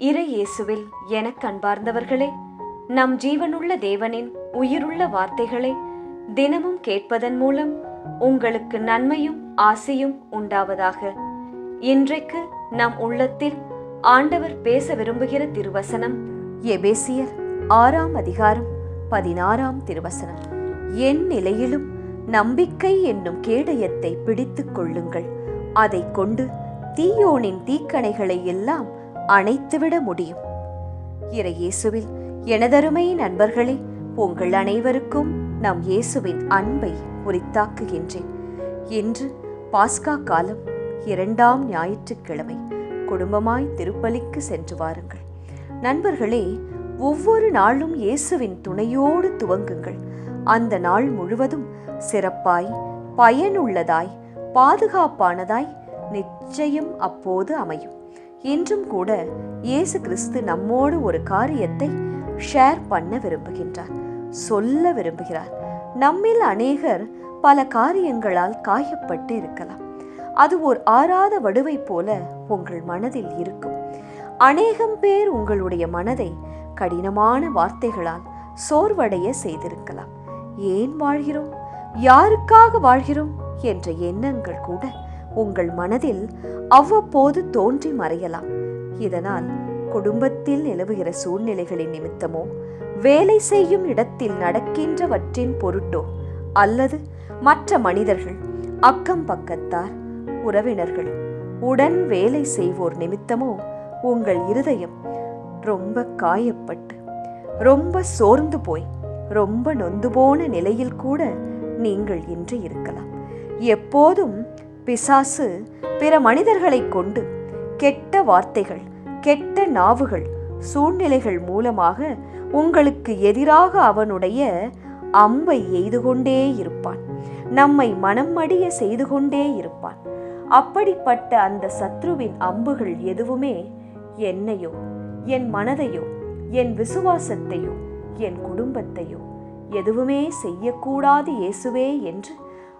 இறை இயேசுவில் எனக் அன்பார்ந்தவர்களே நம் ஜீவனுள்ள தேவனின் உயிருள்ள வார்த்தைகளை தினமும் கேட்பதன் மூலம் உங்களுக்கு நன்மையும் ஆசையும் உண்டாவதாக. இன்றைக்கு நம் உள்ளத்தில் ஆண்டவர் பேச விரும்புகிற திருவசனம் எபேசியர் ஆறாம் அதிகாரம் பதினாறாம் திருவசனம். என் நிலையிலும் நம்பிக்கை என்னும் கேடயத்தை பிடித்துக் கொள்ளுங்கள். அதைக் கொண்டு தீயோனின் தீக்கணைகளை எல்லாம் அணைத்துவிட முடியும். இறையேசுவில் எனதருமை நண்பர்களே உங்கள் அனைவருக்கும் நம் இயேசுவின் அன்பை உரித்தாக்குகின்றேன். இன்று பாஸ்கா காலம் இரண்டாம் ஞாயிற்றுக்கிழமை. குடும்பமாய் திருப்பலிக்கு சென்று வாருங்கள். நண்பர்களே ஒவ்வொரு நாளும் இயேசுவின் துணையோடு துவங்குங்கள். அந்த நாள் முழுவதும் சிறப்பாய் பயனுள்ளதாய் பாதுகாப்பானதாய் நிச்சயம் அப்போது அமையும். இன்றும் கூட இயேசு கிறிஸ்து நம்மோடு ஒரு காரியத்தை ஷேர் பண்ண விரும்புகின்றார் சொல்ல விரும்புகிறார். நம்மில் அநேகர் பல காரியங்களால் காயப்பட்டு இருக்கலாம். அது ஓர் ஆறாத வடுவை போல உங்கள் மனதில் இருக்கும். அநேகம் பேர் உங்களுடைய மனதை கடினமான வார்த்தைகளால் சோர்வடைய செய்திருக்கலாம். ஏன் வாழ்கிறோம்? யாருக்காக வாழ்கிறோம்? என்ற எண்ணங்கள் கூட உங்கள் மனதில் அவ்வப்போது தோன்றி மறையலாம். இதனால் குடும்பத்தில் நிலவுகிற சூழ்நிலைகளின் நிமித்தமோ வேலை செய்யும் இடத்தில் நடக்கின்றவற்றின் பொருட்டோ அல்லது மற்ற மனிதர்கள் அக்கம் பக்கத்தார் உறவினர்கள் உடன் வேலை செய்வோர் நிமித்தமோ உங்கள் இருதயம் ரொம்ப காயப்பட்டு ரொம்ப சோர்ந்து போய் ரொம்ப நொந்து போன நிலையில் கூட நீங்கள் இன்று இருக்கலாம். எப்போதும் பிசாசு பிற மனிதர்களைக் கொண்டு கெட்ட வார்த்தைகள் கெட்ட நாவுகள் சூழ்நிலைகள் மூலமாக உங்களுக்கு எதிராக அவனுடைய அம்பை எய்து கொண்டே இருப்பான். நம்மை மனம் மடிய செய்து கொண்டே இருப்பான். அப்படிப்பட்ட அந்த சத்ருவின் அம்புகள் எதுவுமே என்னையோ என் மனதையோ என் விசுவாசத்தையோ என் குடும்பத்தையோ எதுவுமே செய்யக்கூடாது இயேசுவே என்று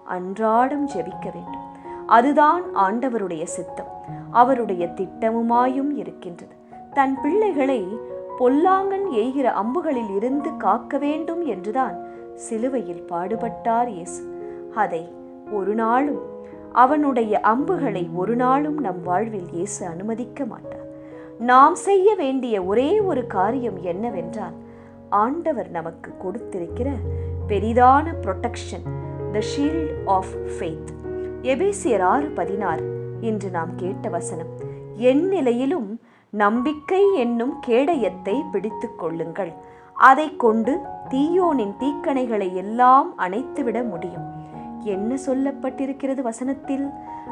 அன்றாடம் ஜெபிக்க வேண்டும். அதுதான் ஆண்டவருடைய சித்தம். அவருடைய திட்டமுமாயும் இருக்கின்றது. தன் பிள்ளைகளை பொல்லாங்கன் எய்கிற அம்புகளில் இருந்து காக்க வேண்டும் என்றுதான் சிலுவையில் பாடுபட்டார் இயேசு. அதை ஒரு நாளும் அவனுடைய அம்புகளை ஒரு நாளும் நம் வாழ்வில் இயேசு அனுமதிக்க மாட்டார். நாம் செய்ய வேண்டிய ஒரே ஒரு காரியம் என்னவென்றால் ஆண்டவர் நமக்கு கொடுத்திருக்கிற பெரிதான protection the shield of faith எபேசியர் ஆறு பதினாறு. இன்று நாம் கேட்ட வசனம் என் நிலையிலும் நம்பிக்கை என்னும் கேடயத்தை பிடித்து கொள்ளுங்கள். அதை கொண்டு தீயோனின் தீக்கணைகளை எல்லாம் அணைத்துவிட முடியும். என்ன சொல்லப்பட்டிருக்கிறது வசனத்தில்?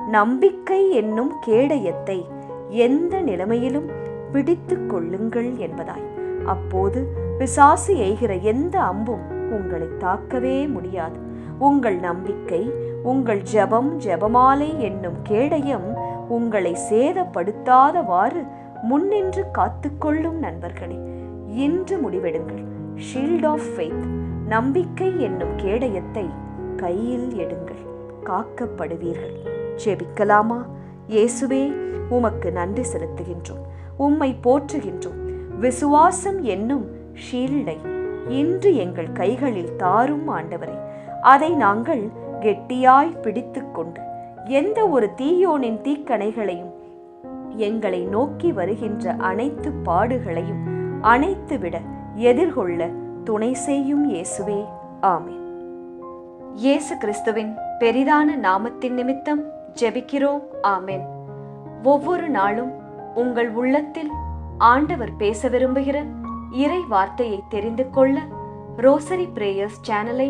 நம்பிக்கை என்னும் கேடயத்தை எந்த நிலைமையிலும் பிடித்து கொள்ளுங்கள் என்பதாய். அப்போது பிசாசு எய்கிற எந்த அம்பும் உங்களை தாக்கவே முடியாது. உங்கள் நம்பிக்கை உங்கள் ஜெபம் ஜெபமாலை என்னும் கேடயம் உங்களை சேதப்படுத்தாதவாறு முன்னின்று காத்துக்கொள்ளும் நண்பர்களே. இன்று முடிவெடுங்கள். ஷீல்ட் ஆஃப் ஃபெய்த் நம்பிக்கை என்னும் கேடயத்தை கையில் எடுங்கள். காக்கப்படுவீர்கள். ஜெபிக்கலாமா? இயேசுவே உமக்கு நன்றி செலுத்துகின்றோம். உம்மை போற்றுகின்றோம். விசுவாசம் என்னும் ஷீல்டை இன்று எங்கள் கைகளில் தாரும் ஆண்டவரே. அதை நாங்கள் கெட்டியாய் பிடித்துக்கொண்டு எந்த ஒரு தீயோனின் தீக்கணைகளையும் எங்களை நோக்கி வருகின்ற அனைத்து பாடுகளையும் அணைத்துவிட எதிர்கொள்ள துணை செய்யும் இயேசுவே. ஆமேன். இயேசு கிறிஸ்துவின் பெரிதான நாமத்தின் நிமித்தம் ஜெபிக்கிறோம். ஆமேன். ஒவ்வொரு நாளும் உங்கள் உள்ளத்தில் ஆண்டவர் பேச விரும்புகிற இறை வார்த்தையை தெரிந்து கொள்ள ரோசரி பிரேயர்ஸ் சேனலை